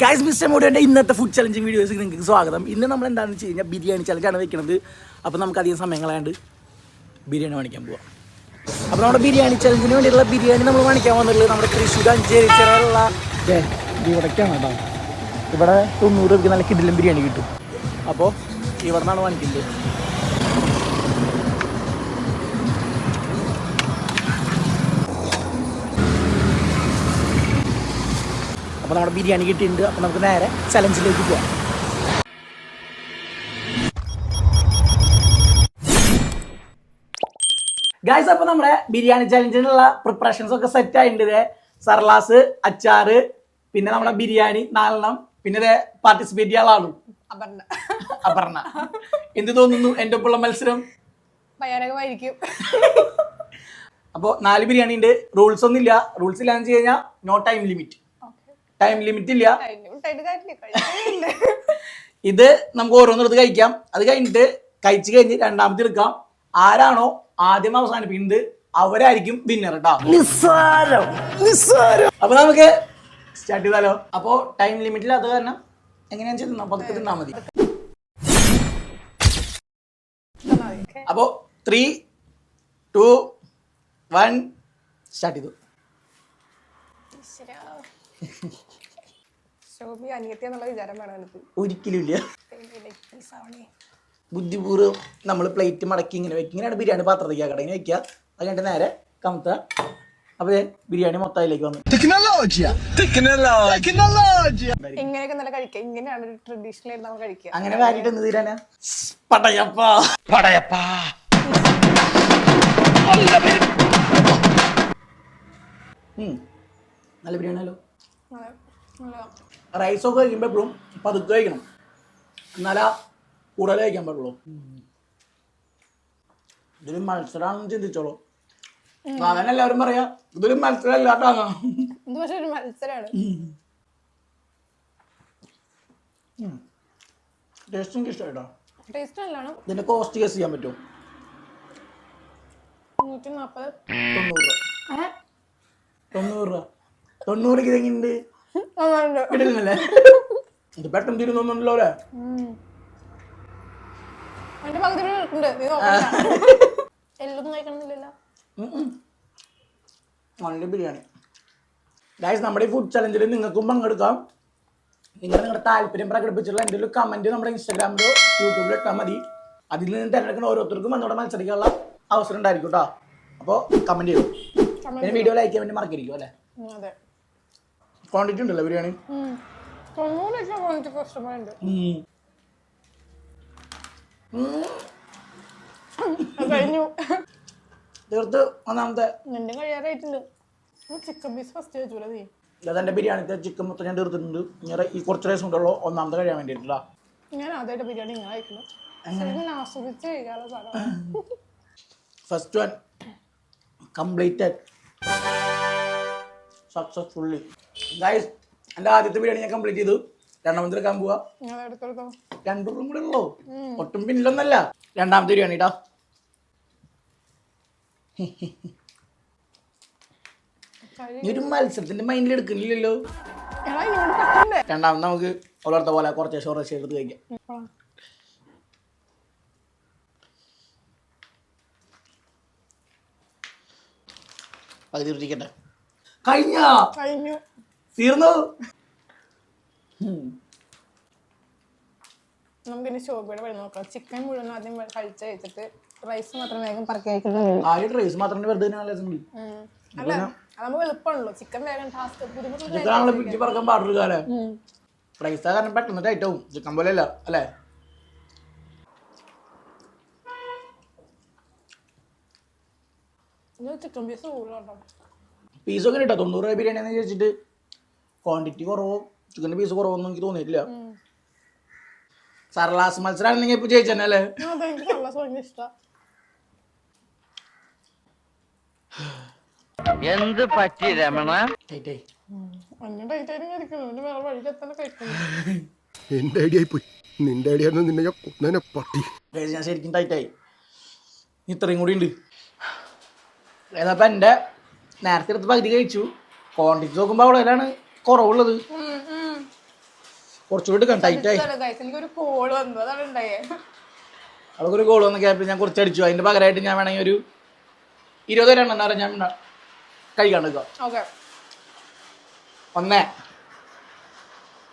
Guys mister മോഡിയുടെ ഇന്നത്തെ food challenging videos നിങ്ങൾക്ക് സ്വാഗതം. ഇന്ന് നമ്മൾ എന്താണെന്ന് വെച്ച് കഴിഞ്ഞാൽ ബിരിയാണി ചലഞ്ചാണ് വെക്കുന്നത് അപ്പോൾ നമുക്ക് അധികം സമയങ്ങളായണ്ട് ബിരിയാണി വാങ്ങിക്കാൻ പോവാം. അപ്പോൾ നമ്മുടെ ബിരിയാണി ചലഞ്ചിന് വേണ്ടിയിട്ടുള്ള ബിരിയാണി നമ്മൾ വാങ്ങിക്കാൻ വന്നിട്ടുള്ളത് നമ്മുടെ തൃശ്ശൂർ അഞ്ചേരി ചിറയുള്ള ഇവിടേക്കാണ് കേട്ടോ. ഇവിടെ തൊണ്ണൂറ് നല്ല കിഡിലും ബിരിയാണി കിട്ടും. അപ്പോൾ ഇവിടെ നിന്നാണ് വാങ്ങിക്കുന്നത് അപ്പോൾ നമ്മുടെ ബിരിയാണി കിട്ടിയിട്ടുണ്ട്. അപ്പോൾ നമുക്ക് നേരെ ചലഞ്ചിലേക്ക് പോവാം. ഗായ്സ് അപ്പോൾ നമ്മുടെ ബിരിയാണി ചലഞ്ചിനുള്ള പ്രിപ്പറേഷൻസ് ഒക്കെ സെറ്റ് ആയിട്ടുണ്ട് സർലാസ് അച്ചാറ് പിന്നെ നമ്മുടെ ബിരിയാണി നാലെണ്ണം. പിന്നെ പാർട്ടിസിപ്പേറ്റ് ചെയ്യാൻ ആളും. അപർണ. അപർണ. എന്ത് തോന്നുന്നു എന്റെ ഒപ്പമുള്ള മത്സരം? ഭയാനകമായിരിക്കും. അപ്പോൾ നാല് ബിരിയാണി ഉണ്ട്. റൂൾസ് ഒന്നും ഇല്ല റൂൾസ് ഇല്ലാന്ന് വെച്ച് കഴിഞ്ഞാൽ no time limit time limit ഇല്ല. ഇത് നമുക്ക് ഓരോന്നെടുത്ത് കഴിക്കാം. അത് കഴിഞ്ഞിട്ട് കഴിച്ചു കഴിഞ്ഞ് രണ്ടാമത്തെ എടുക്കാം. ആരാണോ ആദ്യം അവസാനിപ്പിക്കുന്നത് അവരായിരിക്കും വിന്നർ കേട്ടോ നിസ്സാരം. നിസ്സാരം. അപ്പൊ നമുക്ക് സ്റ്റാർട്ട് ചെയ്താലോ? അപ്പോ ടൈം ലിമിറ്റ് ഇല്ലാത്ത കാരണം എങ്ങനെയാണെന്ന് വെച്ചാൽ പതുക്കെ തിന്നാ മതി. അപ്പോ ത്രീ ടു വൺ സ്റ്റാർട്ട് ചെയ്തു. ശോഭി അനിയത്തി എന്നുള്ള വിചാരം വേണം എനിക്ക്. ബുദ്ധിപൂർവം നമ്മൾ പ്ലേറ്റ് മടക്കി ഇങ്ങനെ വെക്കും ഇങ്ങനെയാണ് ബിരിയാണി പാത്രത്തേക്ക് ആക്കട്ടെ ഇങ്ങനെ വെക്കുക അത് കഴിഞ്ഞിട്ട് നേരെ കമത്ത അപ്പൊ ദേ ബിരിയാണി മൊത്തത്തിലേക്ക് വന്നു Tecnologia! Tecnologia! Tecnologia! ഇങ്ങനെയൊക്കെ നല്ല കഴിക്കുക ഇങ്ങനെയാണ് ട്രഡീഷണൽ ആയിട്ട് നമ്മൾ കഴിക്കുക അങ്ങനെ വാരിട്ട് എന്ത് തീരാനാ പടയപ്പ Padayappa! ഉം. നല്ല ബിരിയാണി അല്ലോ അതെ. നല്ലതാ. റൈസ് ഒക്കെ കഴിക്കുമ്പോൾ എപ്പോഴും പതുക്കെ കഴിക്കണം. എന്നാലാ കൂടുതൽ കഴിക്കാൻ പറ്റുള്ളൂ. ഇതൊരു മത്സരമാണെന്ന് ചിന്തിച്ചോളൂ. അങ്ങനെ എല്ലാവരും പറയാ ഇതൊരു മത്സരം അല്ലാട്ടാണ് മത്സരമാണ് ടേസ്റ്റ് എനിക്ക് ഇഷ്ടമായിട്ടോ? ടേസ്റ്റ് നല്ലോണം. ഇതിന്റെ കോസ്റ്റ് ഗസ് ചെയ്യാൻ പറ്റുമോ? നൂറ്റി നാൽപ്പത് തൊണ്ണൂറ് രൂപ. തൊണ്ണൂറ് രൂപ. തൊണ്ണൂറ് ഇതെങ്ങനെയുണ്ട്? കിട്ടില്ലല്ലേ ഇത് പെട്ടെന്ന് അല്ലേ പകുതി ഉണ്ട് നീ നോക്കണ്ട. എല്ലൊന്നും കഴിക്കണമെന്നില്ലല്ലോ. ഉം ഉം. നല്ല ബിരിയാണി. ഗായ്സ് നമ്മുടെ ഈ ഫുഡ് ചലഞ്ചിൽ നിങ്ങൾക്കും പങ്കെടുക്കാം. നിങ്ങൾ നിങ്ങളുടെ താല്പര്യം പ്രകടിപ്പിച്ചിട്ടുള്ള ഒരു കമന്റ് നമ്മുടെ ഇൻസ്റ്റാഗ്രാമിലോ യൂട്യൂബിലോ ഇട്ടാൽ മതി. അതിൽ നിന്ന് തിരഞ്ഞെടുക്കുന്ന ഓരോരുത്തർക്കും എന്നോട് മത്സരിക്കാനുള്ള അവസരം ഉണ്ടായിരിക്കും കേട്ടോ അപ്പോൾ കമന്റ് ചെയ്തു. പിന്നെ വീഡിയോ ലൈക്ക് ചെയ്യാൻ വേണ്ടി മറക്കിരിക്കും അല്ലേ? ഉം, അതെ. ക്വാണ്ടിറ്റി ഉണ്ടല്ലോ ബിരിയാണി കഴിഞ്ഞു. തീർത്ത് ഒന്നാമത്തെ. നിന്റെ കഴിയാറായിട്ടുണ്ട് ചിക്കൻ പീസ് ഫസ്റ്റ് നീ? ബിരിയാണിത്തെ ചിക്കൻ മൊത്തം ഞാൻ തീർത്തിട്ടുണ്ട്. ഇങ്ങനെ ഈ കുറച്ച് റൈസ് ഉണ്ടല്ലോ ഒന്നാമത്തെ കഴിയാൻ വേണ്ടിയിട്ടില്ല ഞാൻ ആദ്യമായിട്ട് ബിരിയാണി ഇങ്ങനെ കഴിക്കുന്നു. ശരിക്കും ആസ്വദിച്ച് കഴിക്കാനുള്ള സാധനം. First one completed successfully guys എന്റെ ആദ്യത്തെ ബിരിയാണി ഞാൻ കംപ്ലീറ്റ് ചെയ്തു. രണ്ടാമത്തെ എടുക്കാൻ പോവാ. രണ്ടു റൂം കൂടെ ഉള്ളൂ. ഒട്ടും പിന്നിലൊന്നല്ല. രണ്ടാമത്തെ ബിരിയാണി നീ ഒരു മത്സരത്തിന്റെ മൈൻഡിൽ എടുക്കുന്നില്ലല്ലോ. രണ്ടാമത് നമുക്ക് വളർത്ത പോലെ കുറച്ച് ഷോറസ് എടുത്ത് കഴിക്കാം. പകുതി കഴിഞ്ഞു. തീർന്നു? നമുക്കിനി ശോഭയുടെ വഴി നോക്കാം. ചിക്കൻ മുഴുവൻ ആദ്യം കഴിച്ച് കഴിച്ചിട്ട് റൈസ് മാത്രം വേഗം പറക്കി കഴിക്കുന്നുള്ളൂ ആദ്യം റൈസ് മാത്രം വെറുതെ അല്ല അത് നമുക്ക് എളുപ്പമാണല്ലോ. ചിക്കൻ വേഗം ടാസ്ക് പിടിച്ച് പറക്കാൻ പാടില്ല അല്ലേ റൈസ് കാരണം പെട്ടെന്ന് ടൈറ്റാവും ചിക്കൻ പോലെ അല്ല? അല്ലേ ചിക്കൻ പീസ് കൂടുതലുണ്ടോ പീസൊക്കെ കിട്ടാം തൊണ്ണൂറ് രൂപ ബിരിയാണി എന്ന് ചോദിച്ചിട്ട് ക്വാണ്ടിറ്റി കുറവോ ചിക്കന്റെ പീസ് കുറവൊന്നും എനിക്ക് തോന്നിയിട്ടില്ല. സർലാസ് മത്സരമാണെങ്കിൽ ഇപ്പൊ ജയിച്ചല്ലേ എന്ത് പറ്റി രമണ? എന്റെ ഐഡിയ പോയി നിന്റെ ഐഡിയ ആയിരുന്നു നിന്നെ ഞാൻ കൊന്നേനെ പട്ടി ഞാൻ ശരിക്കും ടൈറ്റായി ഇത്രയും കൂടി ഉണ്ട്. ഏതപ്പോ എന്റെ നേരത്തെ എടുത്ത് പകുതി കഴിച്ചു. ക്വാണ്ടിറ്റി നോക്കുമ്പോൾ അവിടെയാണ് കുറവുള്ളത്. കുറച്ചുകൂടി എടുക്കാം ടൈറ്റായി അവൾക്കൊരു ഗോൾ വന്ന. ക്യാപ്പിൽ ഞാൻ കുറച്ച് അടിച്ചു അതിന്റെ പകരമായിട്ട് ഞാൻ വേണമെങ്കിൽ ഒരു ഇരുപത് രണ്ടെണ്ണം അറിയാം. ഞാൻ കൈ ഓക്കെ ഒന്ന്.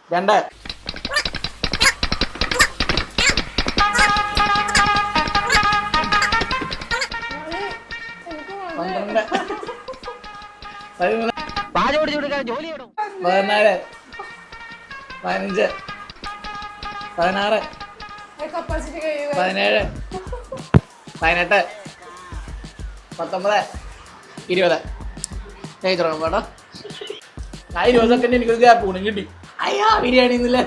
രണ്ട്. പന്ത്രണ്ട്. പതിമൂന്ന്. ജോലി പതിനാല് പതിനഞ്ച് പതിനാറ് പതിനേഴ് പതിനെട്ട് പത്തൊമ്പത് ഇരുപത്. കഴിച്ചോളാം കേട്ടോ ആ ഇരുപത് സെക്കൻഡ് എനിക്കൊരു ഗ്യാപ്പ് കൂടും കിട്ടി. അയ്യാ ബിരിയാണി എന്നില്ല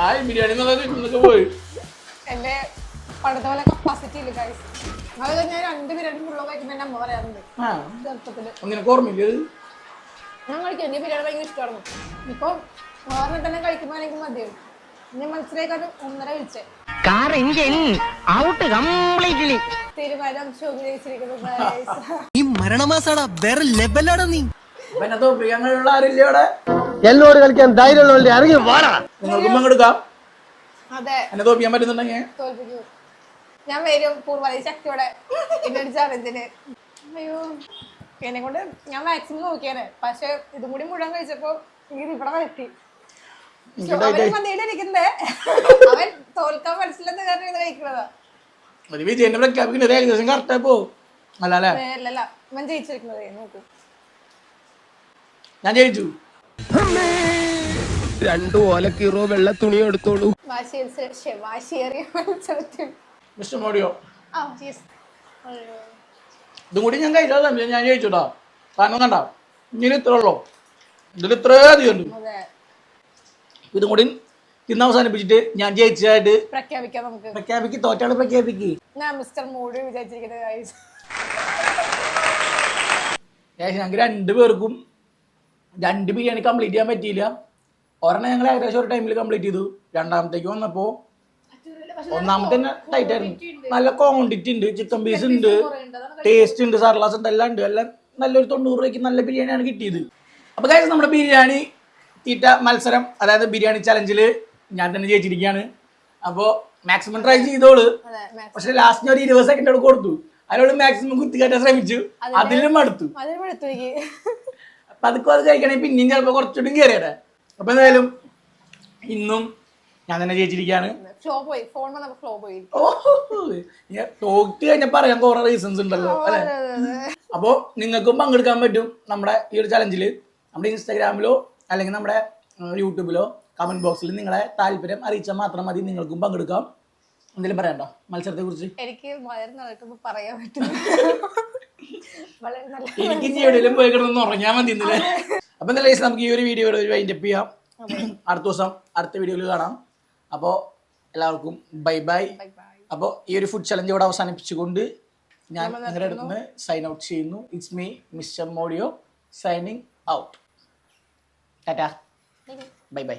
ആ ബിരിയാണി എന്നുള്ളത് ഇന്നൊക്കെ പോയി. എന്റെ പണ്ടത്തെ പോലെ കപ്പാസിറ്റി ഇല്ല ഗൈസ് അതായത് ഞാൻ രണ്ട് ബിരിയാണി ഫുള്ളോ കഴിക്കുമ്പോൾ എന്റെ അമ്മ പറയാറുണ്ട്. നിനക്ക് ഓർമ്മയില്ല ഇത് ഞാൻ കഴിക്കും. എനിക്ക് ബിരിയാണി ഭയങ്കര ഇഷ്ടമായിരുന്നു ഇപ്പൊ ഓർമ്മ തന്നെ കഴിക്കുമ്പോൾ എനിക്ക് മതിയാവും. മനസ്സിലേക്ക് ഒന്നര കഴിച്ചേ. കാർ എഞ്ചിൻ ഔട്ട് കംപ്ലീറ്റ്ലി തീരുമാനം. ഈ മരണമാസാടാ വേറെ ലെവലാടാ നീ. എന്നെ തോപ്പിക്കാൻ കഴിയുള്ള ആരില്ല എന്നോട് കളിക്കാൻ ധൈര്യമുള്ളവരുടെ ഇറങ്ങി വാടാ. നിങ്ങൾക്കും പങ്കെടുക്കാം അതെ. എന്നെ തോപ്പിക്കാൻ പറ്റുന്നുണ്ടെങ്കിൽ. തോൽപ്പിക്കൂ. ഞാൻ വരും പൂർവ ശക്തിയോടെ. എന്നൊരു ചാലഞ്ചിന് അയ്യോ. എന്നെ കൊണ്ട് ഞാൻ മാക്സിമം നോക്കിയാണ് പക്ഷെ ഇതും കൂടി മുഴുവൻ കഴിച്ചപ്പോ എനിക്ക് ഇവിടെ വരത്തി മന്തിയിലിരിക്കുന്നേ അവൻ തോൽക്കാൻ മനസ്സിലെന്ന് കാരണം ഇത് കഴിക്കുന്നതാ ഒരു വിജയന്റെ പ്രഖ്യാപിക്കുന്നത് ഏകദേശം കറക്റ്റായി പോകും. അല്ല അല്ലേ ഏ, അല്ലല്ല. അവൻ ജയിച്ചിരിക്കുന്നത്. നോക്കൂ. ഞാൻ ജയിച്ചു. രണ്ടു ഓലക്കീറോ വെള്ള തുണി എടുത്തോളൂ വാശിയേറിയ മത്സരത്തിൽ. മിസ്റ്റർ മോഡിയോ. ആ യെസ് ഇതും കൂടി ഞാൻ കഴിച്ചാൽ ഞാൻ ജയിച്ചുട്ടോ കാരണം കണ്ട ഇങ്ങനെ ഇത്ര ഉള്ളു. ഇതിൽ ഇത്രേ അധികം ഉണ്ട്. ഇതും കൂടി ഇന്ന് അവസാനിപ്പിച്ചിട്ട് ഞാൻ ജയിച്ചതായിട്ട് പ്രഖ്യാപിക്കാം നമുക്ക്. പ്രഖ്യാപിക്ക് തോറ്റാൾ പ്രഖ്യാപിക്ക്. ഞാൻ മിസ്റ്റർ മോഡി വിചാരിച്ചിരിക്കുന്നത് guys. ഏകദേശം ഞങ്ങൾക്ക് രണ്ട് പേർക്കും രണ്ട് ബിരിയാണി കംപ്ലീറ്റ് ചെയ്യാൻ പറ്റിയില്ല. ഒരെണ്ണം ഞങ്ങൾ ഏകദേശം ഒരു ടൈമിൽ കംപ്ലീറ്റ് ചെയ്തു. രണ്ടാമത്തേക്ക് വന്നപ്പോൾ ഒന്നാമത്തെ ടൈറ്റ് ആയിരുന്നു. നല്ല ക്വാണ്ടിറ്റി ഉണ്ട്. ചിക്കൻ പീസ് ഉണ്ട്. ടേസ്റ്റ് ഉണ്ട് സർലാസ് ഉണ്ട് എല്ലാം ഉണ്ട്. എല്ലാം നല്ലൊരു തൊണ്ണൂറ് രൂപയ്ക്ക് നല്ല ബിരിയാണിയാണ് കിട്ടിയത്. അപ്പോൾ കാര്യം നമ്മുടെ ബിരിയാണി തീറ്റ മത്സരം അതായത് ബിരിയാണി ചലഞ്ചിൽ ഞാൻ തന്നെ ജയിച്ചിരിക്കുകയാണ്. അപ്പോൾ മാക്സിമം ട്രൈ ചെയ്തോൾ. പക്ഷെ ലാസ്റ്റ് ഞാൻ ഒരു ഇരുപത് സെക്കൻഡ് അവിടെ കൊടുത്തു. അതിനോട് മാക്സിമം കുത്തിക്കാറ്റാൻ ശ്രമിച്ചു. അതിലും മടുത്തു. അപ്പൊ അതൊക്കെ അത് കഴിക്കണമെങ്കിൽ പിന്നെയും ചിലപ്പോൾ കുറച്ചുകൂടി കയറിയട്ടെ അപ്പൊ എന്തായാലും ഇന്നും ഞാൻ തന്നെ ജയിച്ചിരിക്കുകയാണ് ഫ്ലോ പോയി. ഫോൺ വന്നപ്പോ ഫ്ലോ പോയി. ഓ ഞാൻ തോറ്റ് കഴിഞ്ഞാൽ പറയാൻ കുറെ റീസൺസ് ഉണ്ടല്ലോ അല്ലെ? അപ്പോൾ നിങ്ങൾക്കും പങ്കെടുക്കാൻ പറ്റും നമ്മുടെ ഈ ഒരു ചലഞ്ചിൽ നമ്മുടെ ഇൻസ്റ്റാഗ്രാമിലോ അല്ലെങ്കിൽ നമ്മുടെ യൂട്യൂബിലോ കമന്റ് ബോക്സിൽ നിങ്ങളെ താല്പര്യം അറിയിച്ചാൽ മാത്രം മതി നിങ്ങൾക്കും പങ്കെടുക്കാം. എന്തെങ്കിലും പറയണ്ടോ മത്സരത്തെ കുറിച്ച് എനിക്ക് പറയാൻ പറ്റും എനിക്ക് ഇനി എവിടെയെങ്കിലും പോയി കിടന്നു ഉറങ്ങാൻ മതി ഇന്നലെ. അപ്പൊ എന്തായാലും നമുക്ക് ഈ ഒരു വീഡിയോ ഒരു വൈൻഡപ്പ് ചെയ്യാം. അടുത്ത ദിവസം അടുത്ത വീഡിയോയിൽ കാണാം. അപ്പോൾ എല്ലാവർക്കും ബൈ ബൈ. അപ്പോൾ ഈ ഒരു ഫുഡ് ചലഞ്ച് ഇവിടെ അവസാനിപ്പിച്ചുകൊണ്ട് ഞാൻ നിങ്ങളുടെ അടുത്ത് നിന്ന് സൈൻ ഔട്ട് ചെയ്യുന്നു. It's me mister Modiyo signing out tata bye bye